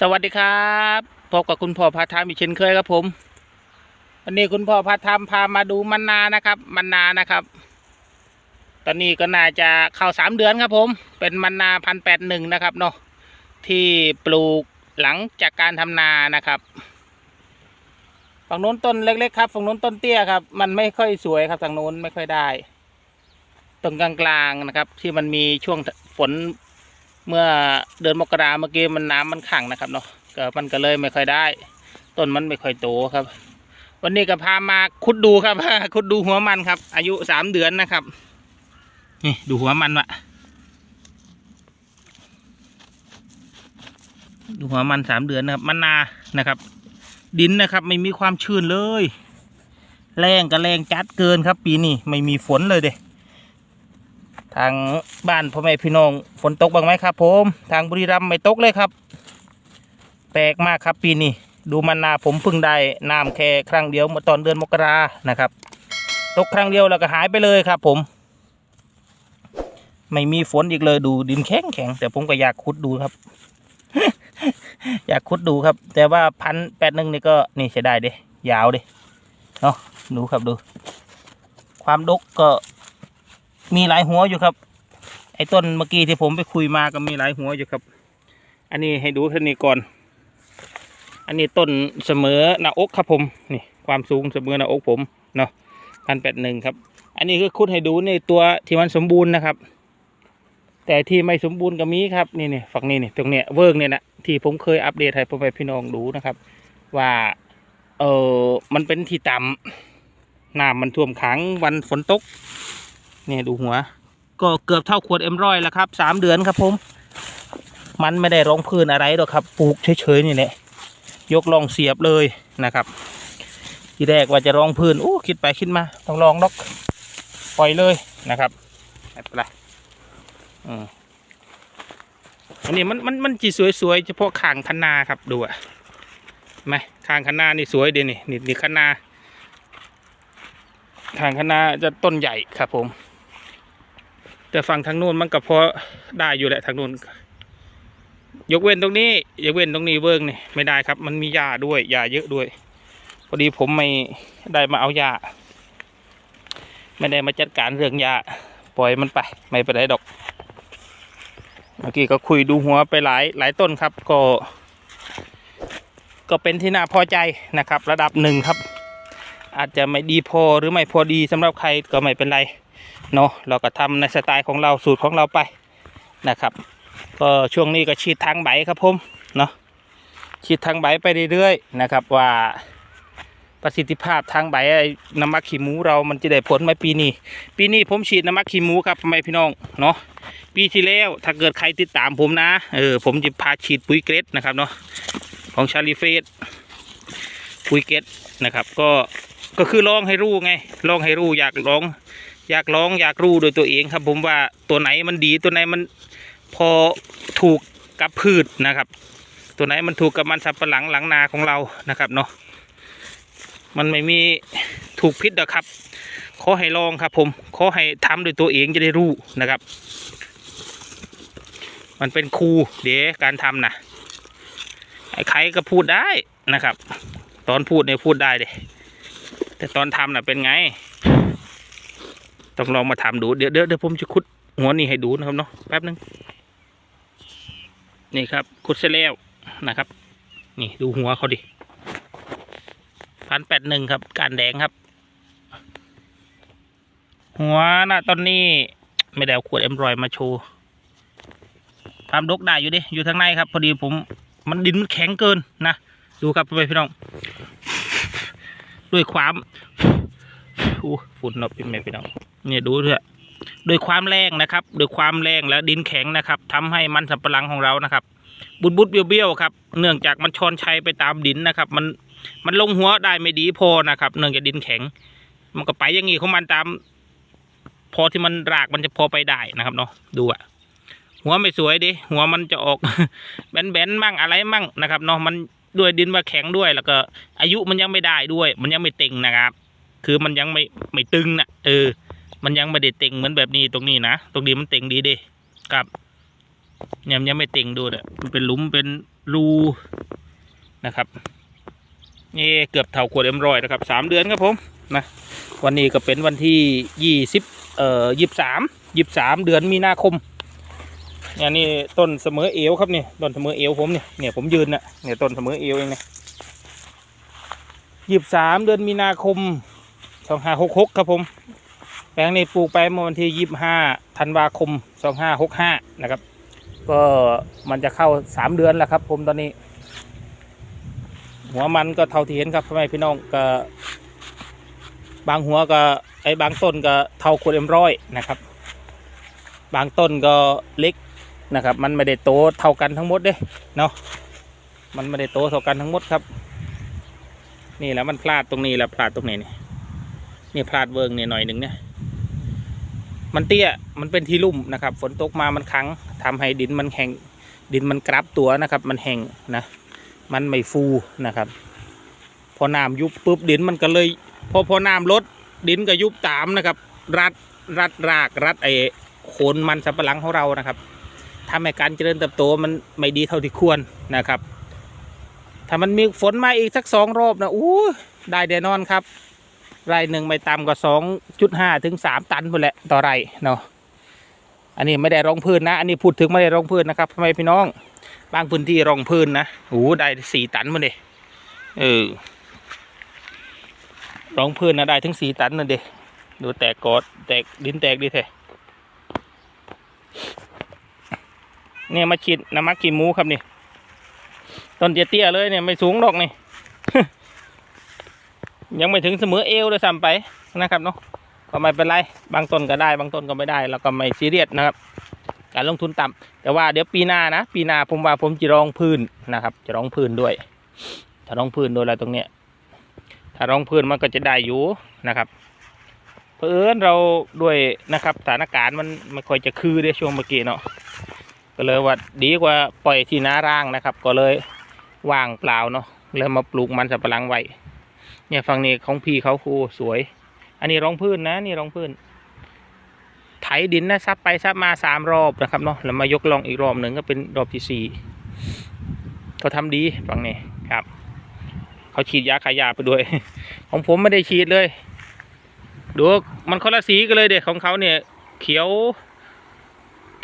สวัสดีครับพบกับคุณพ่อพาทามอีกเช่นเคยครับผม วันนี้คุณพ่อพาทามพามาดูมันนานะครับมันนานะครับ ตอนนี้ก็น่าจะเข้าสามเดือนครับผม เป็นมันนาพันแปดหนึ่งนะครับเนาะที่ปลูกหลังจากการทำนานะครับ ฝั่งโน้นต้นเล็กๆครับฝั่งโน้นต้นเตี้ยครับ มันไม่ค่อยสวยครับฝั่งโน้นไม่ค่อยได้ตรงกลางๆนะครับ ที่มันมีช่วงฝน เมื่อเดือนมกราเมื่อกี้มันน้ำมันขังนะครับเนาะก็มันก็เลยไม่ค่อยได้ ต้นมันไม่ค่อยโตครับ วันนี้ก็พามาคุดดูครับคุดดูหัวมันครับ อายุสามเดือนนะครับนี่ดูหัวมันวะดูหัวมันสามเดือนนะครับมันนานะครับ ดินนะครับ ไม่มีความชื้นเลย แรงก็แรงจัดเกินครับ ปีนี้ไม่มีฝนเลยเด้ ทางบ้านพ่อแม่พี่น้องฝนตกบ้างไหมครับ ผม ทางบุรีรัมย์ไม่ตกเลยครับ แปลกมากครับปีนี้ดูมันนาผมเพิ่งได้น้ำแค่ครั้งเดียวเมื่อตอนเดือนมกรานะครับ ตกครั้งเดียวแล้วก็หายไปเลยครับ ผม ไม่มีฝนอีกเลยดูดินแข็งแข็งแต่ผมก็อยากขุดดูครับ อยากขุดดูครับ แต่ว่าพันแปดหนึ่งนี่ก็นี่ใช้ได้เด้ยาวเด้เนาะดูครับดู ความดกก็ มีหลายหัวอยู่ครับ ไอ้ต้นเมื่อกี้ที่ผมไปคุยมาก็มีหลายหัวอยู่ครับ อันนี้ให้ดูเท่านี้ก่อน อันนี้ต้นเสมอหน้าอกครับผมนี่ความสูงเสมอหน้าอกผมเนาะพันแปดหนึ่งครับ อันนี้คือคุดให้ดูในตัวที่มันสมบูรณ์นะครับ แต่ที่ไม่สมบูรณ์ก็มีครับนี่นี่ฝั่งนี้นี่ตรงเนี้ยเวิร์กเนี่ยนะที่ผมเคยอัปเดตให้พ่อแม่พี่น้องดูนะครับ ว่าเออมันเป็นที่ต่ำน้ำมันท่วมขังวันฝนตก นี่ยดูหัว ก็เกือบเท่าขวดเอ็มร้อยแล้วครับสามเดือนครับผม มันไม่ได้รองพื้นอะไรหรอกครับ ปลูกเฉยๆนี่แหละยกลองเสียบเลยนะครับ ทีแรกว่าจะรองพื้นโอ้คิดไปคิดมา ต้องลองดอกปล่อยเลยนะครับไม่เป็นไรอืมอันนี้มันมันมันจีสวยๆเฉพาะข้างคันนาครับดูอะไหมข้างคันนานี่สวยเดยวนี่นี่นี่คันนาทางคณะจะต้นใหญ่ครับผม แต่ฝั่งทางนู้นมันก็พอได้อยู่แหละทางนู้นยกเว้นตรงนี้ยกเว้นตรงนี้เวิร์กนี่ไม่ได้ครับ มันมีหญ้าด้วยหญ้าเยอะด้วย พอดีผมไม่ได้มาเอาหญ้าไม่ได้มาจัดการเรื่องหญ้าปล่อยมันไป ไม่เป็นไรดอกเมื่อกี้ก็คุยดูหัวไปหลายหลายต้นครับ ก็ ก็เป็นที่น่าพอใจนะครับ ระดับหนึ่งครับ อาจจะไม่ดีพอหรือไม่พอดีสำหรับใครก็ไม่เป็นไร เนาะเราก็ทำในสไตล์ของเราสูตรของเราไปนะครับ ก็ช่วงนี้ก็ฉีดทางใบครับผมเนาะฉีดทางใบไปเรื่อยๆนะครับว่าประสิทธิภาพทางใบน้ำมักขี้หมูเรามันจะได้ผลไหมปีนี้ ปีนี้ผมฉีดน้ำมักขี้หมูครับทำไมพี่น้องเนาะปีที่แล้วถ้าเกิดใครติดตามผมนะเออผมจะพาฉีดปุ๋ยเกรดนะครับเนาะของชาลีเฟสปุ๋ยเกรดนะครับ ก็ก็คือลองให้รู้ไงลองให้รู้อยากลอง อยากลองอยากรู้โดยตัวเองครับ ผมว่าตัวไหนมันดีตัวไหนมันพอถูกกับพืชนะครับ ตัวไหนมันถูกกับมันสับปะหลังหลังนาของเรานะครับเนาะมันไม่มีถูกพิษหรอกครับ ขอให้ลองครับ ผมขอให้ทำโดวยตัวเองจะได้รู้นะครับ มันเป็นครูเดี๋ยวการทำนะใครก็พูดได้นะครับ ตอนพูดเนี่ยพูดได้เดยแต่ตอนทำน่ะเป็นไง ต้องลองมาทำดูเดี๋ยวเดี๋ยวผมจะขุดหัวนี่ให้ดูนะครับเนาะแป๊บนึงนี่ครับขุดเสร็จแล้วนะครับ นี่ดูหัวเขาดิพันแปดหนึ่งครับ การแดงครับ หัวนะตอนนี้ไม่ได้เอาขวดเอ็มรอยมาโชว์ทำดกได้อยู่ดิอยู่ทางในครับ พอดีผมมันดินมันแข็งเกินนะดูครับไปพี่น้อง ด้วยความอู้ฝุ่นเนาะพี่แม่พี่น้อง เนี่ยดูเถอะด้วยความแรงนะครับด้วยความแรงและดินแข็งนะครับทำให้มันสำปะหลังของเรานะครับ บุดบุดเบี้ยวเบี้ยวครับ เนื่องจากมันชอนชัยไปตามดินนะครับ มันมันลงหัวได้ไม่ดีพอนะครับ เนื่องจากดินแข็ง มันก็ไปอย่างงี้ของมันตาม พอที่มันรากมันจะพอไปได้นะครับเนาะดูอะหัวไม่สวยดิหัวมันจะออกแบนๆมั่งอะไรมั่งนะครับเนาะมันด้วยดินว่าแข็งด้วยแล้วก็ อายุมันยังไม่ได้ด้วย มันยังไม่เต็งนะครับ คือมันยังไม่ไม่ตึงนะเออ มันยังไม่ได้เต็งเหมือนแบบนี้ตรงนี้นะ ตรงนี้มันเต็งดีเด้ครับยังยังไม่เต็งดูเนี่ยมันเป็นหลุมเป็นรูนะครับนี่เกือบเท่าขวดเอ็มรอยนะครับสามเดือนครับผมนะวันนี้ก็เป็นวันที่ยี่สิบเอ่อยี่สามยี่สามเดือนมีนาคมเนี่ยนี่ต้นเสมอเอวครับนี่ต้นเสมอเอวผมเนี่ยเนี่ยผมยืนนะเนี่ยต้นเสมอเอวเองเนี่ยยี่สามเดือนมีนาคมสองห้าหกหกครับผม แปลงนี้ปลูกไปเมื่อวันที่ยี่ห้าธันวาคมสองห้าหกห้านะครับ ก็มันจะเข้าสามเดือนแล้วครับ ผมตอนนี้ หัวมันก็เท่าที่เห็นครับพ่อแม่พี่น้องก็ บางหัวก็ไอ้บางต้นก็เท่าขวดเอ็มร้อยนะครับ บางต้นก็เล็กนะครับ มันไม่ได้โตเท่ากันทั้งหมดเด้เนาะมันไม่ได้โตเท่ากันทั้งหมดครับ นี่แหละมันพลาดตรงนี้แหละพลาดตรงนี้นี่นี่พลาดเวิงเนี่ยหน่อยหนึ่งเนี่ย มันเตี้ยมันเป็นที่ลุ่มนะครับ ฝนตกมามันขังทำให้ดินมันแห้งดินมันกรับตัวนะครับ มันแห้งนะ มันไม่ฟูนะครับ พอน้ำยุบปุ๊บดินมันก็เลยพอพอน้ำลดดินก็ยุบตามนะครับ รัดรัดรากรัดไอ้โคนมันสับปะหลังของเรานะครับทำให้การเจริญเติบโตมันไม่ดีเท่าที่ควรนะครับ ถ้ามันมีฝนมาอีกสักสองรอบนะอู้ได้แน่นอนครับ ไร่หนึ่งไม่ต่ำกว่าสองจุดห้าถึงสามตันหมดแหละต่อไร่เนาะอันนี้ไม่ได้รองพื้นนะ อันนี้พูดถึงไม่ได้รองพื้นนะครับทำไมพี่น้อง บางพื้นที่รองพื้นนะโอ้โหได้สี่ตันมาเดเออรองพื้นนะได้ถึงสี่ตันนะเดดูแตกกอดแตกดินแตกดิเทเนี่ยมาฉีดน้ำมักขีหมูครับนี่ต้นเตี้ยๆเลยเนี่ยไม่สูงดอกนี่ ยังไม่ถึงเสมอเอวเลยซ้ำไปนะครับเนาะก็ไม่เป็นไรบางต้นก็ได้ บางต้นก็ไม่ได้เราก็ไม่ซีเรียสนะครับ การลงทุนต่ำแต่ว่าเดี๋ยวปีหน้านะ ปีหน้าผมว่าผมจะรองพื้นนะครับ จะรองพื้นด้วย ถ้ารองพื้นโดยอะไรตรงเนี้ยถ้ารองพื้นมันก็จะได้อยู่นะครับเพอเอิญเราด้วยนะครับสถานการณ์มันไม่ค่อยจะคือได้ช่วงเมื่อกี้เนาะก็เลยว่าดีกว่าปล่อยที่หน้าร่างนะครับ ก็เลยว่างเปล่าเนาะเลยมาปลูกมันสับปะหลังไว้ เนี่ยฝั่งนี้ของพี่เขาคูสวย อันนี้รองพื้นนะนี่รองพื้น ไถดินนะซับไปซับมาสามรอบนะครับเนาะแล้วมายกลองอีกรอบหนึ่งก็เป็นรอบที่สี่เขาทำดีฝั่งนี้ครับเขาฉีดยาขายยาไปด้วย ของผมไม่ได้ฉีดเลยดูมันคนละสีกันเลยเด็กของเขาเนี่ย เขียว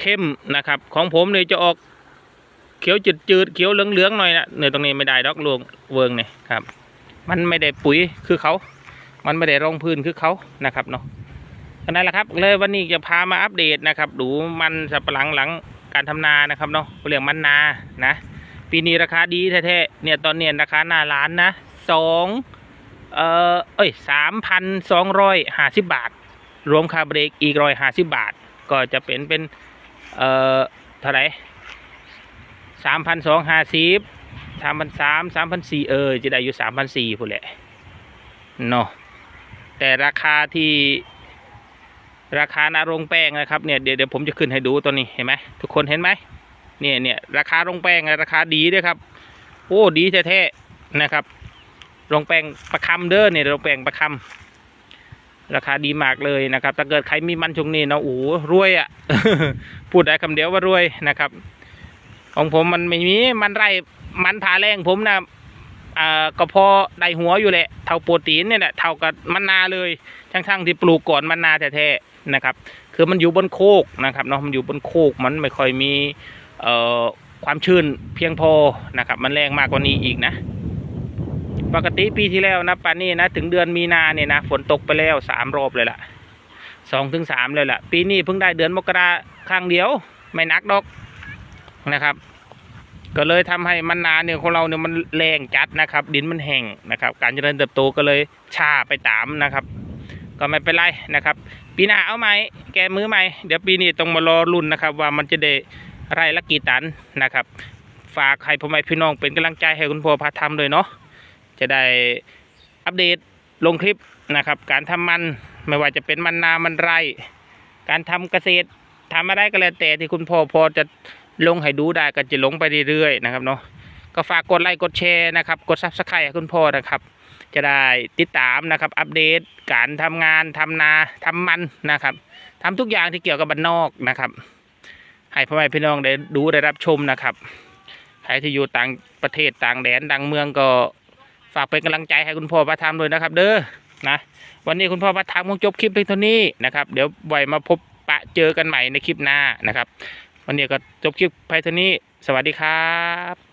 เข้มนะครับ ของผมเนี่ยจะออกเขียวจืดจืดๆเขียวเหลืองเหลืองๆหน่อยนะเนี่ยตรงนี้ไม่ได้ดอกลวงเวิงเนี่ยครับ มันไม่ได้ปุ๋ยคือเขา มันไม่ได้รองพื้นคือเขานะครับเนาะก็นั่นแหละครับเลยวันนี้จะพามาอัปเดตนะครับ ดูมันสับปะหลังหลังการทำนานะครับเนาะเรียกมันนานะ ปีนี้ราคาดีแท้ๆเนี่ยตอนเนี้ยราคาหน้าร้านนะสองเอ่อเอ้ยสามพันสองร้อยห้าสิบบาท รวมค่าเบรกอีกร้อยห้าสิบบาท ก็จะเป็นเป็นเอ่อเท่าไหร่สามพันสองห้าสิบ สามพันสามสามพันสี่เออจะได้อยู่สามพันสี่พูดแหละเนาะแต่ราคาที่ราคานารงแป้งนะครับเนี่ยเดี๋ยวเดี๋ยวผมจะขึ้นให้ดูตัวนี้เห็นไหมทุกคนเห็นไหมเนี่ยเนี่ยราคารงแป้งราคาดีด้วยครับ โอ้ดีแท้ๆนะครับรงแป้งประคำเด้อเนี่ยรงแป้งประคำราคาดีมากเลยนะครับถ้าเกิดใครมีมันช่วงนี้เนาะโอ้รวยอะ่ะพูดได้คำเดียวว่ารวยนะครับ ของผมมันไม่มีมันไร มันผาแรงผมนะอ่าก็พอได้หัวอยู่แหละเท่าโปรตีนเนี่ยแหละเท่ากับมันนาเลยทั้งๆที่ปลูกก่อนมันนาแท้ๆนะครับ คือมันอยู่บนโคกนะครับเนาะมันอยู่บนโคกมันไม่ค่อยมีเอ่อความชื้นเพียงพอนะครับ มันแรงมากกว่านี้อีกนะ ปกติปีที่แล้วนะป่านนี้นะ ถึงเดือนมีนาเนี่ยนะฝนตกไปแล้วสามรอบเลยล่ะสองถึงสามเลยล่ะ ปีนี้เพิ่งได้เดือนมกราครั้งเดียว ไม่นักดอกนะครับ ก็เลยทำให้มันนาเนี่ยของเราเนี่ยมันแรงจัดนะครับ ดินมันแห้งนะครับ การเจริญเติบโตก็เลยช้าไปตามนะครับ ก็ไม่เป็นไรนะครับ ปีหน้าเอาไหมแกมือไหมเดี๋ยวปีนี้ต้องมารอรุ่นนะครับ ว่ามันจะได้ไร่ละกี่ตันนะครับ ฝากให้พ่อแม่พี่น้องเป็นกำลังใจให้คุณพ่อพาทำเลยเนาะจะได้อัปเดตลงคลิปนะครับ การทำมันไม่ว่าจะเป็นมันนามันไร่ การทำเกษตรทำอะไรก็แล้วแต่ที่คุณพ่อพอจะ ลงให้ดูได้ก็จะลงไปเรื่อยๆนะครับเนาะก็ฝากกดไลค์กดแชร์นะครับ กดซับสไครต์ให้คุณพ่อนะครับ จะได้ติดตามนะครับ อัปเดตการทำงานทำนาทำมันนะครับทำทุกอย่างที่เกี่ยวกับบ้านนอกนะครับ ให้พ่อแม่พี่น้องได้ดูได้รับชมนะครับใครที่อยู่ต่างประเทศต่างแดนต่างเมืองก็ฝากเป็นกำลังใจให้คุณพ่อประทามด้วยนะครับ เด้อนะวันนี้คุณพ่อประทามคงจบคลิปเพียงเท่านี้นะครับ เดี๋ยวไว้มาพบปะเจอกันใหม่ในคลิปหน้านะครับ วันนี้ก็จบคลิปไปเท่านี้ สวัสดีครับ